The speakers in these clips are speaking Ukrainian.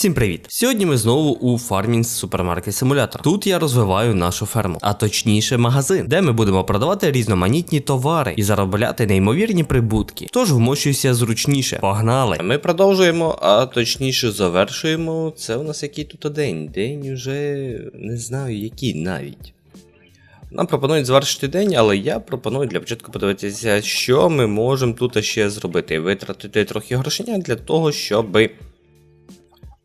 Всім привіт! Сьогодні ми знову у Farming супермаркет симулятор. Тут я розвиваю нашу ферму, а точніше магазин, де ми будемо продавати різноманітні товари і заробляти неймовірні прибутки. Тож вмощуйся зручніше. Погнали! Ми продовжуємо, а точніше завершуємо. Це у нас який тут день? День уже не знаю який навіть. Нам пропонують завершити день, але я пропоную для початку подивитися, що ми можемо тут ще зробити. Витратити трохи грошення для того, щоби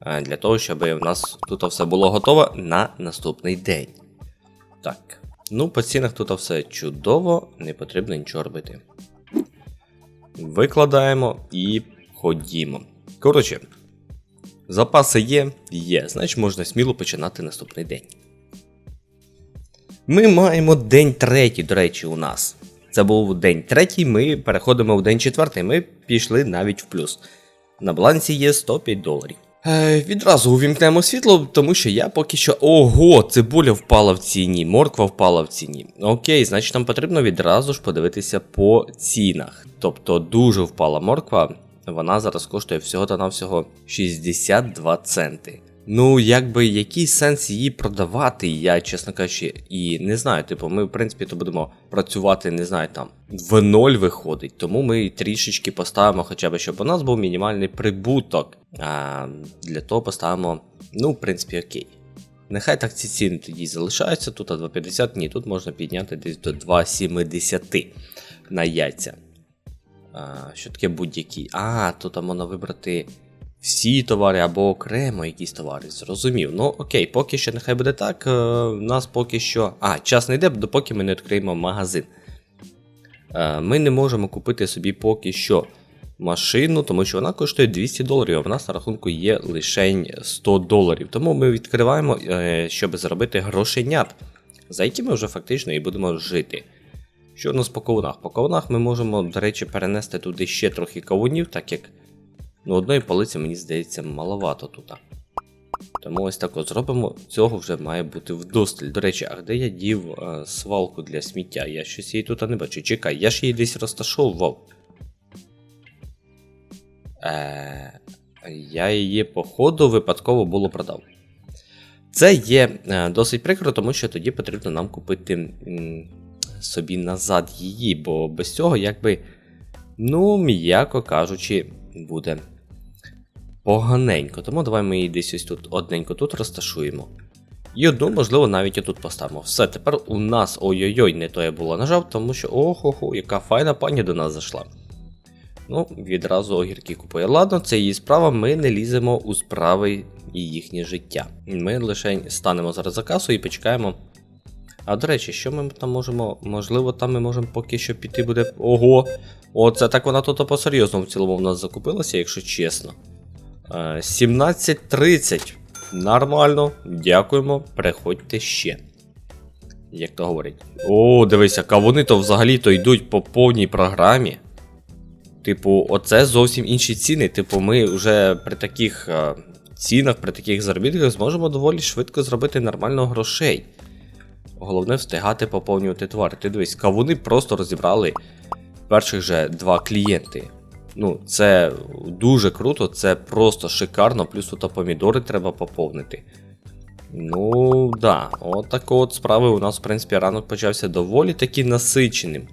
для того, щоб в нас тут все було готово на наступний день. Так. Ну, по цінах тут все чудово, не потрібно нічого робити. Викладаємо і ходімо. Коротше, запаси є, є, значить можна сміло починати наступний день. Ми маємо день третій, до речі, у нас. Це був день третій, ми переходимо в день четвертий, ми пішли навіть в плюс. На балансі є 105 доларів. Е, відразу увімкнемо світло, тому що я поки що. Ого, цибуля впала в ціні, морква впала в ціні. Окей, значить нам потрібно відразу ж подивитися по цінах. Тобто дуже впала морква, вона зараз коштує всього та навсього 62 центи. Ну, якби який сенс її продавати, я, чесно кажучи, і не знаю. Типу, ми, в принципі, то будемо працювати, не знаю, там в ноль виходить, тому ми трішечки поставимо, хоча б щоб у нас був мінімальний прибуток. А для того поставимо, ну, в принципі, окей. Нехай так ці ціни тоді залишаються. Тут 2,50, ні, тут можна підняти десь до 2,70 на яйця. А, Що таке будь-які? А, тут можна вибрати всі товари або окремо якісь товари. Зрозумів. Ну окей, поки що нехай буде так. е, У нас поки що. А, час не йде, допоки ми не відкриємо магазин. Е, Ми не можемо купити собі поки що машину, тому що вона коштує 200 доларів, а в нас на рахунку є лише 100 доларів. Тому ми відкриваємо, е, щоб заробити грошенят, за які ми вже фактично і будемо жити. Що у нас по кавунах? По кавунах ми можемо, до речі, перенести туди ще трохи кавунів, так як ну, одної полиці, мені здається, маловато тут. Тому ось так от зробимо. Цього вже має бути вдосталь. До речі, а де я дів е, свалку для сміття? Я щось її тут не бачу. Чекай, я ж її десь розташовував. Е, я її, походу, випадково було продав. Це є е, досить прикро, тому що тоді потрібно нам купити собі назад її, бо без цього, якби, ну, м'яко кажучи, буде поганенько. Тому давай ми її десь ось тут одненько тут розташуємо. І одну, можливо, навіть і тут поставимо. Все, тепер у нас ой-ой-ой, не то я було нажав, тому що охо-хо, яка файна пані до нас зайшла. Ну, відразу огірки купує. Ладно, це її справа, ми не ліземо у справи і їхнє життя. Ми лише станемо зараз за касу і почекаємо. А до речі, що ми там можемо. Можливо, там ми можемо поки що піти буде. Ого! Оце так вона тут по-серйозному в цілому в нас закупилася, якщо чесно. Е, 17.30. Нормально, дякуємо, приходьте ще. Як то говорять. О, дивися, кавуни то взагалі-то йдуть по повній програмі. Типу, оце зовсім інші ціни. Типу, ми вже при таких е, цінах, при таких заробітках зможемо доволі швидко зробити нормально грошей. Головне встигати поповнювати товари. Ти дивись, кавуни просто розібрали перших же два клієнти. Ну, це дуже круто, це просто шикарно, плюс тут помідори треба поповнити. Ну, да, от такої от справи у нас, в принципі, ранок почався доволі таки насиченим.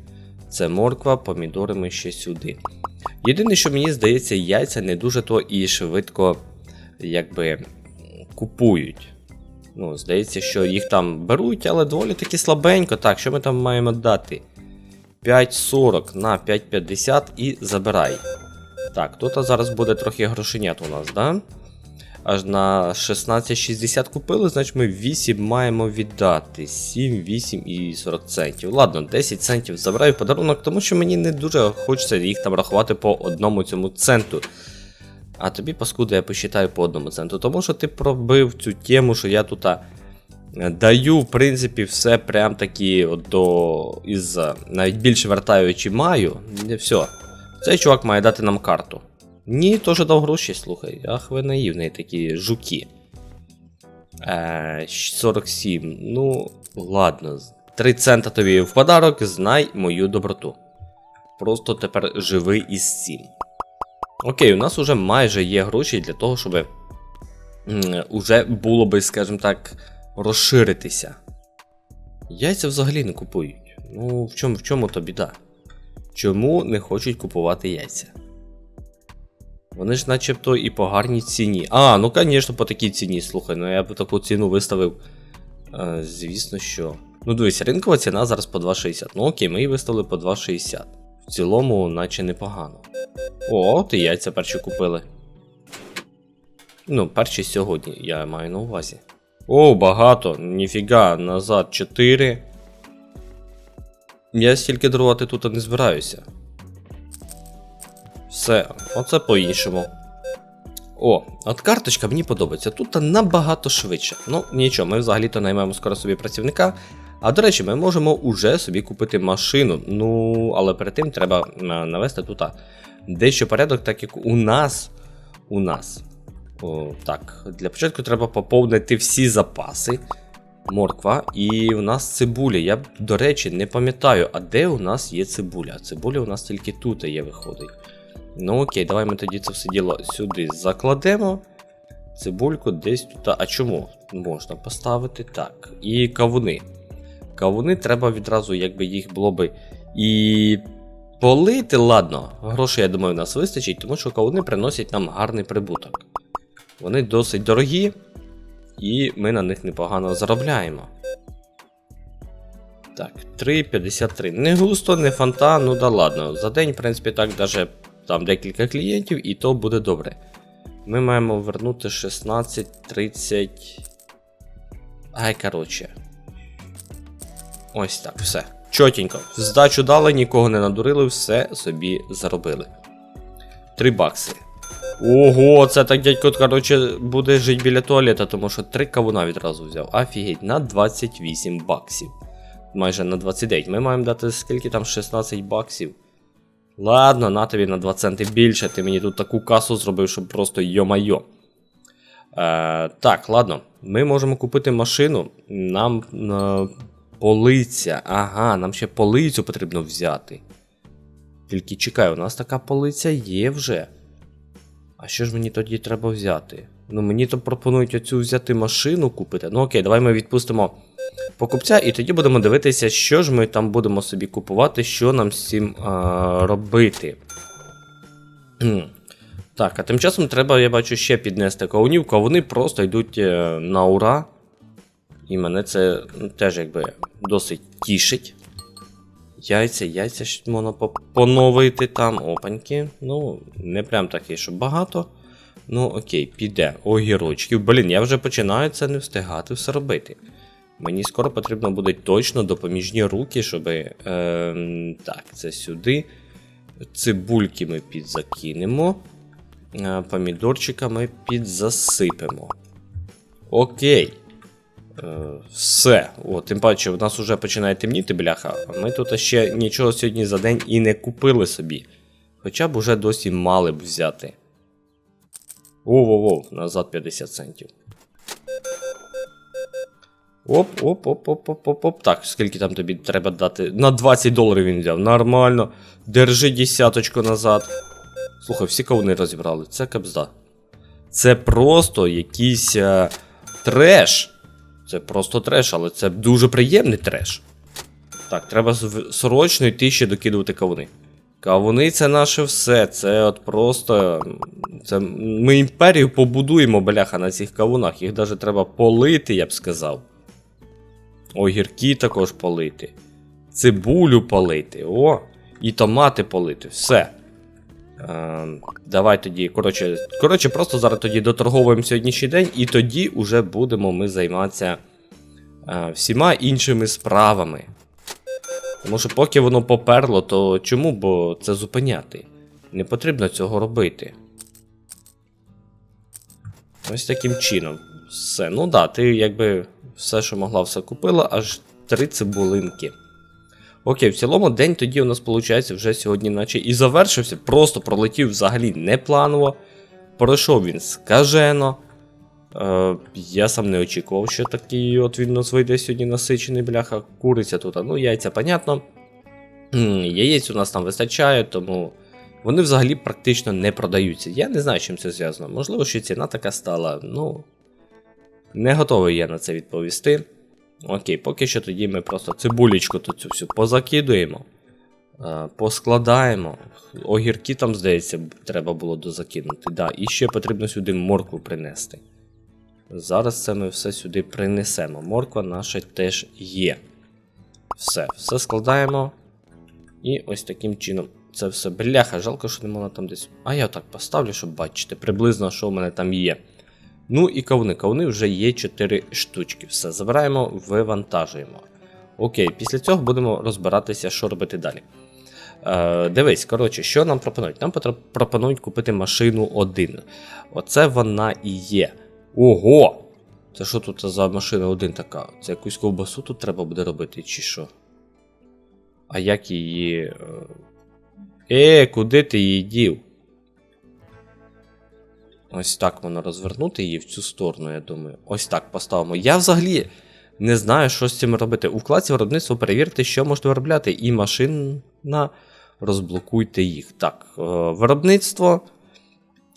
Це морква, помідори ми ще сюди. Єдине, що мені здається, яйця не дуже то і швидко якби купують. Ну, здається, що їх там беруть, але доволі таки слабенько. Так, що ми там маємо дати? 5,40 на 5,50 і забирай. Так, тут зараз буде трохи грошенят у нас, да? Аж на 16,60 купили, значить ми 8 маємо віддати. 7, 8 і 40 центів. Ладно, 10 центів забираю в подарунок, тому що мені не дуже хочеться їх там рахувати по одному цьому центу. А тобі, паскуда, я посчитаю по одному центу. Тому що ти пробив цю тему, що я тут даю, в принципі, все прям таки от до із навіть більше вертаючи маю. Все. Цей чувак має дати нам карту. Ні, теж дав гроші, слухай. Ах, ви наївні такі жуки. Е, 47. Ну, ладно. 3 цента тобі в подарок, знай мою доброту. Просто тепер живи із цим. Окей, у нас уже майже є гроші для того, щоб уже було би, скажімо так, розширитися. Яйця взагалі не купують. Ну, в чому, в чому то біда? Чому не хочуть купувати яйця? Вони ж начебто і по гарній ціні. А, ну звісно, по такій ціні, слухай, ну я б таку ціну виставив. Е, звісно, що. Ну, дивись, ринкова ціна зараз по 2,60. Ну окей, ми її виставили по 2,60. В цілому, наче непогано. О, от і яйця перші купили. Ну, перші сьогодні, я маю на увазі. О, багато. Ніфіга, назад 4. Я стільки дарувати тут не збираюся. Все, оце по-іншому. О, от карточка мені подобається. Тут набагато швидше. Ну, нічого, ми взагалі-то наймаємо скоро собі працівника. А до речі, ми можемо уже собі купити машину. Ну, але перед тим треба навести тут дещо порядок, так як у нас. У нас. О, так, для початку треба поповнити всі запаси. Морква, і у нас цибуля. Я, до речі, не пам'ятаю, а де у нас є цибуля. Цибуля у нас тільки тут є, виходить. Ну окей, давай ми тоді це все діло сюди закладемо. Цибульку десь тут. А чому? Можна поставити так. І кавуни. Кавуни треба відразу, якби їх було би і полити. Ладно, грошей, я думаю, у нас вистачить, тому що кавуни приносять нам гарний прибуток. Вони досить дорогі, і ми на них непогано заробляємо. Так, 3,53. Не густо, не фонта, ну да ладно. За день, в принципі, так, даже там декілька клієнтів, і то буде добре. Ми маємо вернути 16, 30. Ай, коротше. Ось так, все. Чотенько. Здачу дали, нікого не надурили, все собі заробили. 3 бакси. Ого, це так дядько, коротше, буде жити біля туалета, тому що 3 кавуна відразу взяв. Офігеть, на 28 баксів. Майже на 29. Ми маємо дати скільки там 16 баксів. Ладно, на тобі на 2 центи більше. Ти мені тут таку касу зробив, щоб просто йо-майо. Е, так, ладно. Ми можемо купити машину. Нам е, полиця. Ага, нам ще полицю потрібно взяти. Тільки чекай, у нас така полиця є вже. А що ж мені тоді треба взяти? Ну, мені то пропонують оцю взяти машину купити. Ну окей, давай ми відпустимо покупця, і тоді будемо дивитися, що ж ми там будемо собі купувати, що нам з цим а, робити. Так, а тим часом треба, я бачу, ще піднести кавунів, кавуни просто йдуть е, на ура. І мене це теж якби досить тішить. Яйця, яйця можна поновити там, опаньки. Ну, не прям такі, що багато. Ну, окей, піде. Огірочків. Блін, я вже починаю це не встигати все робити. Мені скоро потрібно буде точно допоміжні руки, щоб. Е, так, це сюди. Цибульки ми підзакинемо. Е, помідорчика ми підзасипемо. Окей. Е, все. О, тим паче, в нас вже починає темніти, бляха. А ми тут ще нічого сьогодні за день і не купили собі. Хоча б уже досі мали б взяти. Воу-воу-воу, назад 50 центів. Оп, оп, оп, оп, оп, оп, оп. Так, скільки там тобі треба дати? На 20 доларів він взяв. Нормально. Держи десяточку назад. Слухай, всі кавуни розібрали. Це кабзда. Це просто якийсь е, треш. Це просто треш, але це дуже приємний треш. Так, треба срочно йти ще докидувати кавуни. Кавуни це наше все. Це от просто. Це Ми імперію побудуємо, бляха, на цих кавунах. Їх навіть треба полити, я б сказав. Огірки також полити. Цибулю полити. О! І томати полити. Все. Е, давай тоді. Коротше, коротше, просто зараз тоді доторговуємо сьогоднішній день, і тоді вже будемо ми займатися е, всіма іншими справами. Тому що поки воно поперло, то чому б це зупиняти? Не потрібно цього робити. Ось таким чином. Все. Ну да, ти якби все, що могла, все купила, аж три цибулинки. Окей, в цілому день тоді у нас виходить вже сьогодні, наче і завершився. Просто пролетів взагалі непланово. Пройшов він скажено. Е, я сам не очікував, що такий от він нас вийде сьогодні насичений бляха. Куриця тут, ну яйця, понятно. Яєць у нас там вистачає, тому вони взагалі практично не продаються. Я не знаю, чим це зв'язано. Можливо, що ціна така стала. Ну, Не готовий я на це відповісти. Окей, поки що тоді ми просто цибулечку тут цю всю позакидуємо. е, Поскладаємо. Огірки там, здається, треба було дозакинути. Да, і ще потрібно сюди моркву принести. Зараз це ми все сюди принесемо. Морква наша теж є. Все, все складаємо. І ось таким чином це все. Бляха, жалко, що не там десь. А я так поставлю, щоб бачити приблизно, що в мене там є. Ну і кавуни. Кавуни вже є 4 штучки. Все, забираємо, вивантажуємо. Окей, після цього будемо розбиратися, що робити далі. Е, дивись, коротше, що нам пропонують? Нам пропонують купити машину 1. Оце вона і є. Ого! Це що тут за машина 1 така? Це якусь ковбасу тут треба буде робити, чи що? А як її. е, Е, куди ти її дів? Ось так воно розвернути її в цю сторону, я думаю. Ось так поставимо. Я взагалі не знаю, що з цим робити. У вкладці виробництва перевірте, що можете виробляти, і машина розблокуйте їх. Так, е, виробництво.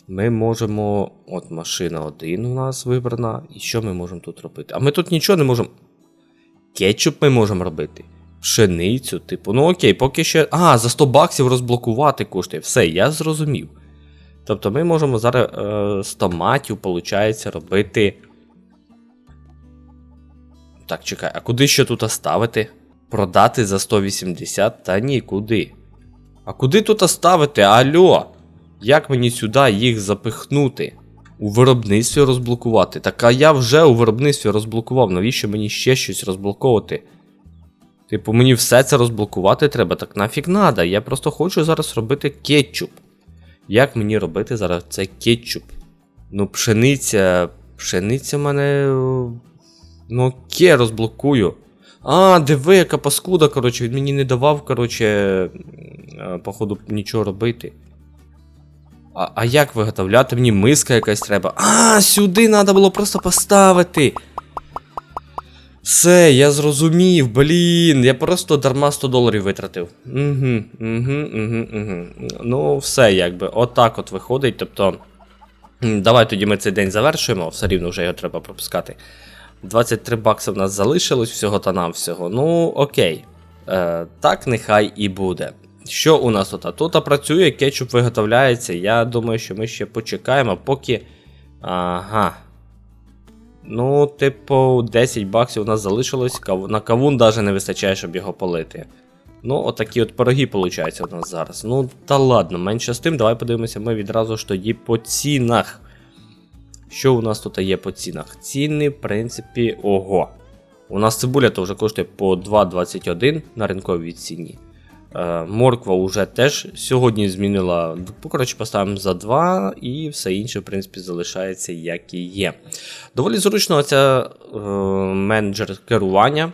Ми можемо. От машина 1 у нас вибрана. І що ми можемо тут робити? А ми тут нічого не можемо. Кетчуп ми можемо робити. Пшеницю, типу, ну окей, поки ще. А, за 100 баксів розблокувати коштує. Все, я зрозумів. Тобто ми можемо зараз е, з томатів, виходить, робити. Так, чекай, а куди ще тут ставити? Продати за 180? Та ні, куди? А куди тут ставити? Алло? Як мені сюди їх запихнути? У виробництві розблокувати. Так а я вже у виробництві розблокував. Навіщо мені ще щось розблоковувати? Типу, мені все це розблокувати треба, так нафіг надо. Я просто хочу зараз робити кетчуп. Як мені робити зараз цей кетчуп? Ну, пшениця. Пшениця мене. Ну, окей, розблокую. А, диви, яка паскуда, коротше, він мені не давав, коротше, е, походу, нічого робити. А, а як виготовляти? Мені миска якась треба. А, сюди треба було просто поставити. Все, я зрозумів, блін, я просто дарма 100 доларів витратив. Угу, угу, угу, угу. Ну, все, якби, отак от виходить. Тобто, давай тоді ми цей день завершуємо, все рівно вже його треба пропускати. 23 бакси в нас залишилось всього та нам всього. Ну, окей. Е, так нехай і буде. Що у нас тут? Тут працює, кетчуп виготовляється. Я думаю, що ми ще почекаємо, поки. Ага. Ну, типу, 10 баксів у нас залишилось. На кавун навіть не вистачає, щоб його полити. Ну, отакі от пироги, виходить, у нас зараз. Ну, та ладно, менше з тим, давай подивимося ми відразу ж тоді по цінах. Що у нас тут є по цінах? Ціни, в принципі, ого. У нас цибуля то вже коштує по 2,21 на ринковій ціні. Е, морква вже теж сьогодні змінила. Ну, Коротше, поставимо за 2 і все інше, в принципі, залишається як і є. Доволі зручно ця е, менеджер керування.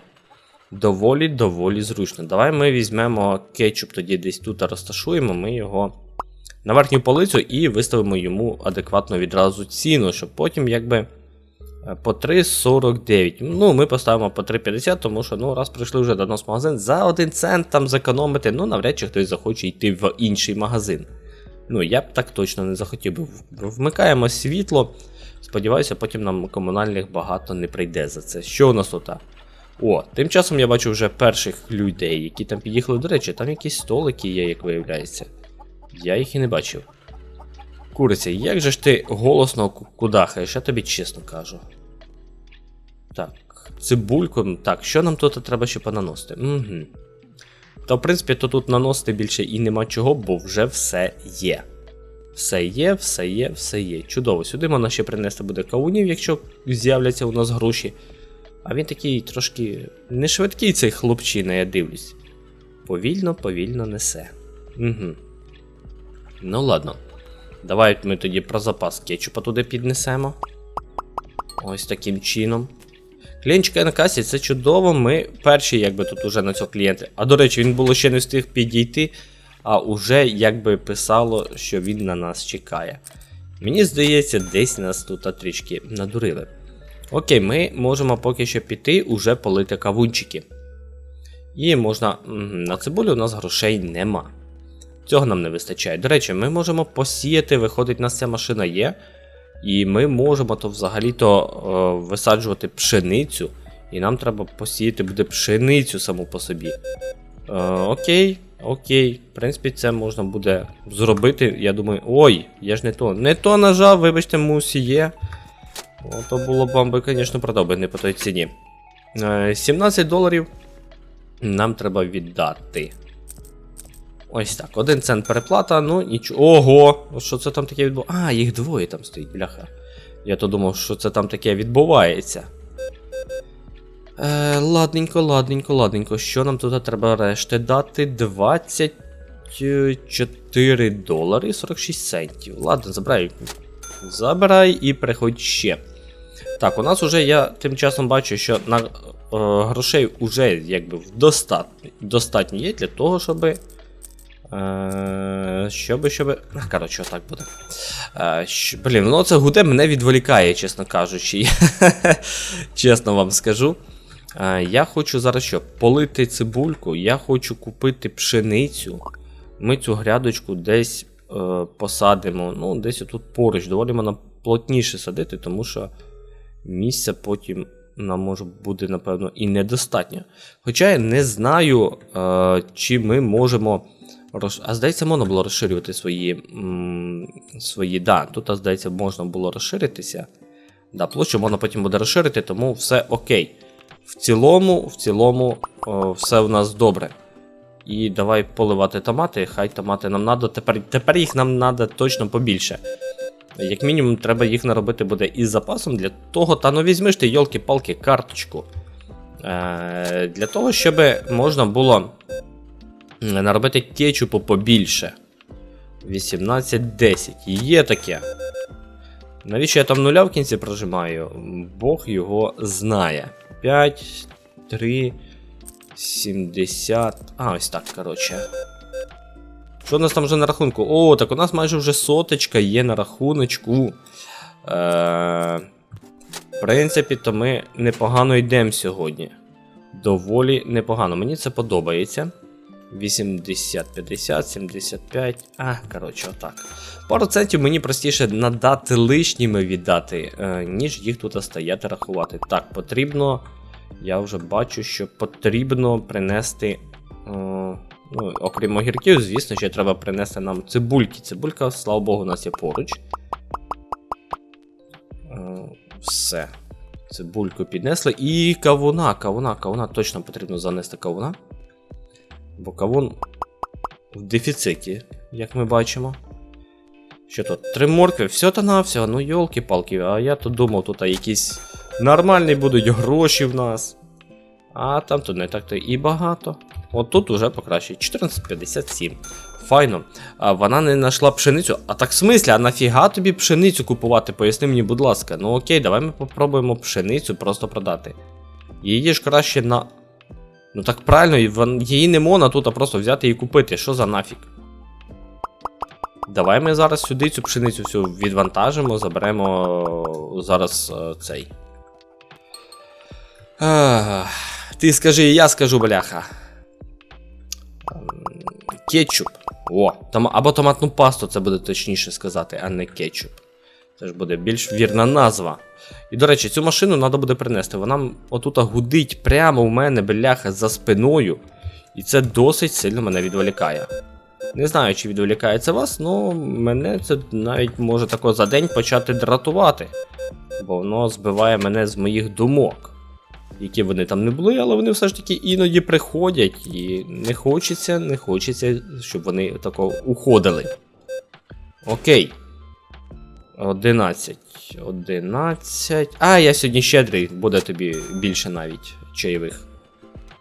Доволі доволі зручно. Давай ми візьмемо кетчуп, тоді десь тут розташуємо, ми його на верхню полицю і виставимо йому адекватно відразу ціну, щоб потім якби по 3,49. Ну, ми поставимо по 3,50, тому що ну, раз прийшли вже до нас в магазин, за 1 цент там зекономити, ну навряд чи хтось захоче йти в інший магазин. Ну, я б так точно не захотів би. Вмикаємо світло. Сподіваюся, потім нам комунальних багато не прийде за це. Що у нас тут? О, тим часом я бачу вже перших людей, які там під'їхали. До речі, там якісь столики є, як виявляється. Я їх і не бачив. Куриця, як же ж ти голосно кудахаєш, я тобі чесно кажу. Так, цибульку. Так, що нам тут треба ще понаносити? Угу. Та, в принципі, то тут наносити більше і нема чого, бо вже все є. Все є, все є, все є. Чудово. Сюди можна ще принести буде кавунів, якщо з'являться у нас гроші. А він такий трошки не швидкий цей хлопчина, я дивлюсь. Повільно, повільно несе. Угу. Ну ладно. Давай ми тоді про запас кетчупа туди піднесемо. Ось таким чином. Клієнтчика на касі це чудово. Ми перші, якби тут уже на цього клієнта. А до речі, він було ще не встиг підійти, а уже якби писало, що він на нас чекає. Мені здається, десь нас тут трішки надурили. Окей, ми можемо поки що піти уже полити кавунчики. І можна. На цибулю у нас грошей нема. Цього нам не вистачає. До речі, ми можемо посіяти, виходить, у нас ця машина є. І ми можемо то взагалі-то е, висаджувати пшеницю, і нам треба посіяти буде пшеницю саму по собі. Е, окей, окей. В принципі, це можна буде зробити. Я думаю, ой, я ж не то. Не то нажав, вибачте, мусі є. Ото було б вам би, звісно, продав по той ціні. Е, 17 доларів нам треба віддати. Ось так, один цент переплата, ну нічого. Ого! Що це там таке відбувається? А, їх двоє там стоїть, бляха. Я то думав, що це там таке відбувається. Е, ладненько, ладненько, ладненько. Що нам тут треба решти дати? 24 долари 46 центів. Ладно, забирай. Забирай і приходь ще. Так, у нас уже я тим часом бачу, що на е, грошей уже якби достатньо, достатньо є для того, щоб. Е, щоби, щоби. Коротше, отак буде. Е, щ... Блін, ну це гуде мене відволікає, чесно кажучи. чесно вам скажу. Е, я хочу зараз що? Полити цибульку, я хочу купити пшеницю. Ми цю грядочку десь е, посадимо. Ну, десь тут поруч. Доволі вона плотніше садити, тому що місця потім нам може буде, напевно, і недостатньо. Хоча я не знаю, е, чи ми можемо. Роз... А здається, можна було розширювати свої. М... свої... Да, тут, а, здається, можна було розширитися. Да, площу можна потім буде розширити, тому все окей. В цілому, в цілому, о, все в нас добре. І давай поливати томати. Хай томати нам треба. Тепер, тепер їх нам треба точно побільше. Як мінімум, треба їх наробити буде із запасом для того, та ну візьми ж ти, йолки-палки, карточку. Е, Для того, щоб можна було наробити кетчупу побільше. 18-10. Є таке. Навіщо я там нуля в кінці прожимаю? Бог його знає. 5, 3, 70. А, ось так, коротше. Що у нас там вже на рахунку? О, так у нас майже вже соточка є на рахуночку. Е, В принципі, то ми непогано йдемо сьогодні. Доволі непогано. Мені це подобається. 80, 50, 75. А, коротше, отак. Пару центів мені простіше надати лишніми віддати, е, ніж їх тут стояти рахувати. Так, потрібно. Я вже бачу, що потрібно принести. Е, ну, окрім огірків, звісно, ще треба принести нам цибульки. Цибулька, слава Богу, у нас є поруч. Е, все. Цибульку піднесли. І кавуна, кавуна, кавуна. Точно потрібно занести кавуна. Бо кавун в дефіциті, як ми бачимо. Що тут? Три моркви, все та навсього, ну йолки-палки, а я тут думав, тут якісь нормальні будуть гроші в нас. А там тут не так-то і багато. От тут уже покраще. 14,57. Файно. А вона не знайшла пшеницю. А так в смислі, а нафіга тобі пшеницю купувати? Поясни мені, будь ласка. Ну окей, давай ми попробуємо пшеницю просто продати. Її ж краще на. Ну так правильно, її не можна тут а просто взяти і купити. Що за нафіг? Давай ми зараз сюди цю пшеницю всю відвантажимо, заберемо зараз е, цей. Ти скажи, я скажу, бляха. Кетчуп. О, там, або томатну пасту, це буде точніше сказати, а не кетчуп. Це ж буде більш вірна назва. І, до речі, цю машину треба буде принести. Вона отут гудить прямо у мене, бляха, за спиною. І це досить сильно мене відволікає. Не знаю, чи відволікає це вас, але мене це навіть може тако за день почати дратувати. Бо воно збиває мене з моїх думок. Які вони там не були, але вони все ж таки іноді приходять. І не хочеться, не хочеться, щоб вони тако уходили. Окей. 11. 11. А, я сьогодні щедрий, буде тобі більше навіть чайових.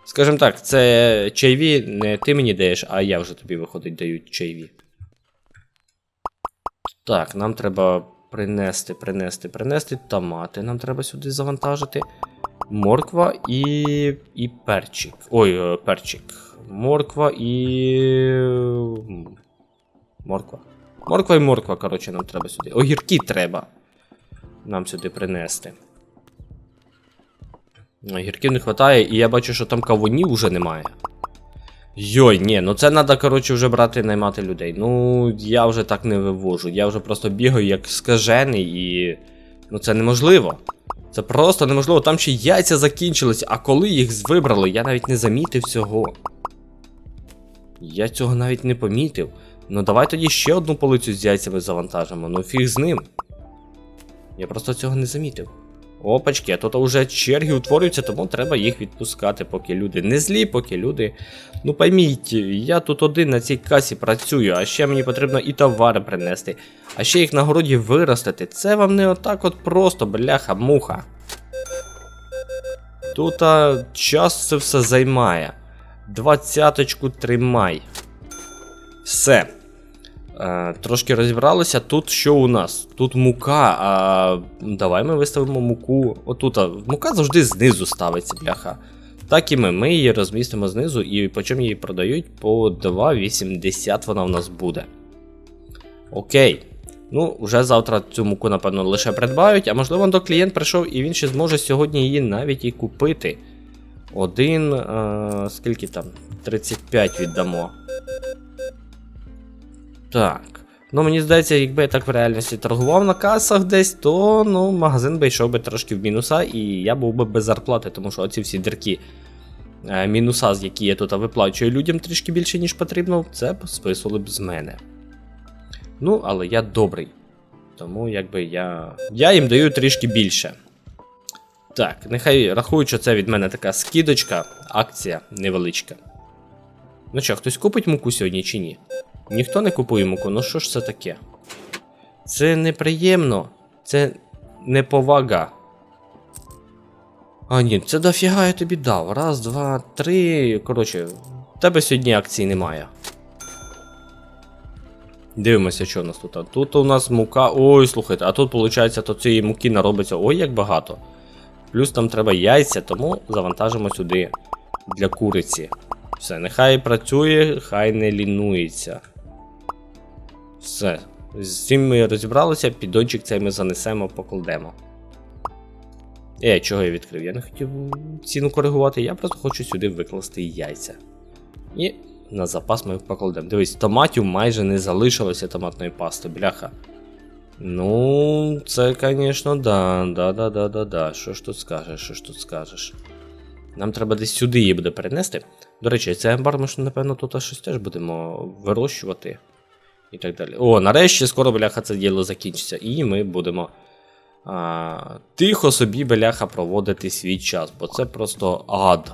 Скажем так, це чайві не ти мені даєш, а я вже тобі виходить даю чайві. Так, нам треба принести, принести, принести томати. Нам треба сюди завантажити. Морква і. і перчик. Ой, е, перчик. Морква і. Морква. Морква і морква, коротше, нам треба сюди. Огірки треба. Нам сюди принести. Огірків не вистачає, і я бачу, що там кавунів вже немає. Йой, ні, ну це треба, коротше, вже брати і наймати людей. Ну, я вже так не вивожу. Я вже просто бігаю як скажений і. Ну це неможливо. Це просто неможливо. Там ще яйця закінчились, а коли їх вибрали, я навіть не замітив цього. Я цього навіть не помітив. Ну давай тоді ще одну полицю з яйцями завантажимо, ну фіг з ним. Я просто цього не замітив. Опачки, а тут вже черги утворюються, тому треба їх відпускати, поки люди не злі, поки люди. Ну пойміть, я тут один на цій касі працюю, а ще мені потрібно і товари принести, а ще їх на городі виростити. Це вам не отак от просто, бляха-муха. Тут а, час це все займає. Двадцяточку тримай. Все. Е, трошки розібралися. Тут що у нас? Тут мука. А давай ми виставимо муку. Отут. Мука завжди знизу ставиться, бляха. Так і ми. Ми її розмістимо знизу і по чому її продають по 2,80 вона у нас буде. Окей. Ну, вже завтра цю муку, напевно, лише придбають, а можливо, до клієнт прийшов і він ще зможе сьогодні її навіть і купити. Один. Е, скільки там? 35 віддамо. Так. Ну, мені здається, якби я так в реальності торгував на касах десь, то ну, магазин би йшов би трошки в мінуса, і я був би без зарплати, тому що оці всі дірки е, мінуса, які я тут виплачую людям трішки більше, ніж потрібно, це б списували б з мене. Ну, але я добрий. Тому якби я. Я їм даю трішки більше. Так, нехай рахують, що це від мене така скидочка, акція невеличка. Ну що, хтось купить муку сьогодні чи ні? Ніхто не купує муку, ну що ж це таке? Це неприємно, це неповага. А ні, це дофіга я тобі дав. Раз, два, три. Коротше, в тебе сьогодні акцій немає. Дивимося, що у нас тут. Тут у нас мука. Ой, слухайте, а тут, виходить, то цієї муки наробиться ой як багато. Плюс там треба яйця, тому завантажимо сюди для куриці. Все, нехай працює, хай не лінується. Все. З цим ми розібралися, піддончик цей ми занесемо, покладемо. Е, чого я відкрив? Я не хотів ціну коригувати, я просто хочу сюди викласти яйця. І на запас ми покладемо. Дивись, томатів майже не залишилося томатної пасти, бляха. Ну, це, звісно, да, да, да, да, да, да. Що ж тут скажеш, що ж тут скажеш? Нам треба десь сюди її буде перенести. До речі, цей амбар ми ж, напевно, тут щось теж будемо вирощувати. І так далі. О, нарешті скоро бляха це діло закінчиться. І ми будемо а, тихо собі, бляха, проводити свій час, бо це просто ад.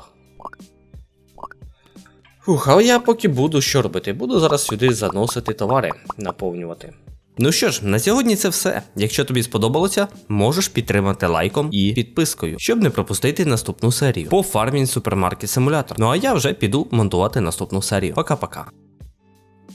Фух, а я поки буду що робити? Буду зараз сюди заносити товари, наповнювати. Ну що ж, на сьогодні це все. Якщо тобі сподобалося, можеш підтримати лайком і підпискою, щоб не пропустити наступну серію по фармінг супермаркет симулятор. Ну а я вже піду монтувати наступну серію. Пока-пока.